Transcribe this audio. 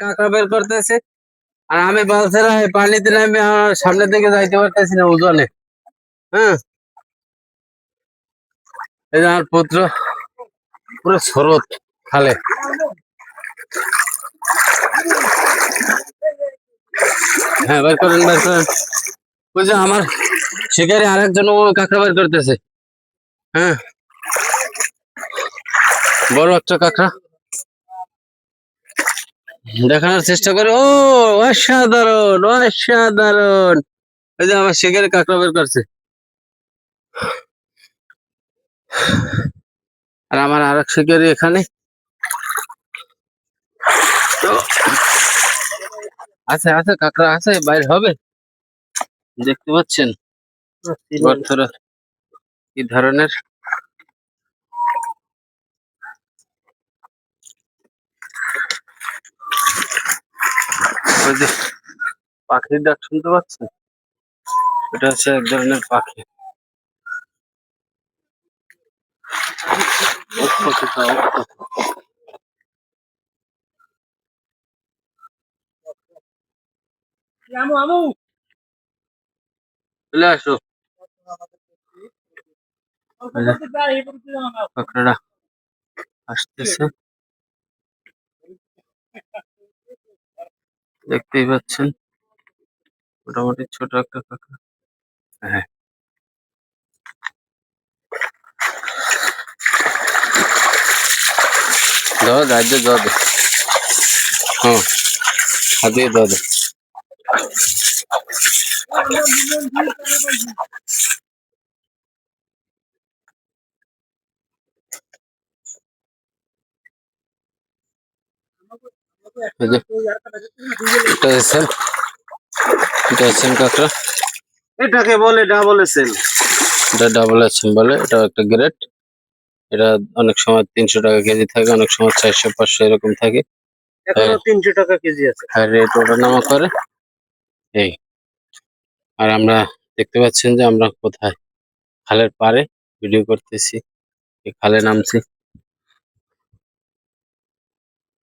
কাঁকড়া বের করতেছে। আর আমি বলছিলাম এই পানিতে নামে সামনের দিকে যাইতে পারতেছি না ওজনে হ্যাঁ? এই আমার পুত্র, পুরো স্রোত খালে। হ্যাঁ বের করেন বের করেন। যে আমার শিকারি আরেকজন, ও কাঁকড়া বের করতেছে। হ্যাঁ? বড় একটা কাঁকড়া। দেখানোর চেষ্টা করে। ও অসাধারণ অসাধারণ। ওই যে আমার শিকারি কাঁকড়া বের করছে। আর আমার আরেক শিকারি এখানে। আছে আছে কাঁকড়া আছে বাইরে হবে। দেখতে পাচ্ছেন? কি ধরনের? ওই যে পাখির ডাক শুনতে পাচ্ছেন এটা হচ্ছে এক ধরনের পাখি উৎপত্তিটা, উৎপত্তি। চলে আসো কাঁকড়াটা আসতেছে দেখতেই পাচ্ছেন। মোটামুটি ছোট একটা কাঁকড়া হ্যাঁ। দাও রাজ্য দাও দে। হ্যাঁ। হাত দাও দে। এটা এসেন এটা কাঁকড়া। এটাকে বলে ডাবল এসেল এটা ডাবল বলে এটা একটা গ্রেড এটা অনেক সময় তিনশো টাকা কেজি থাকে অনেক সময় চারশো পাঁচশো এরকম থাকে। হ্যাঁ। তিনশো টাকা কেজি আছে। আর রেট ওঠানামা করে। এই। আর আমরা দেখতে পাচ্ছেন যে আমরা কোথায়? খালের পাড়ে ভিডিও করতেছি। এই খালে নামছি।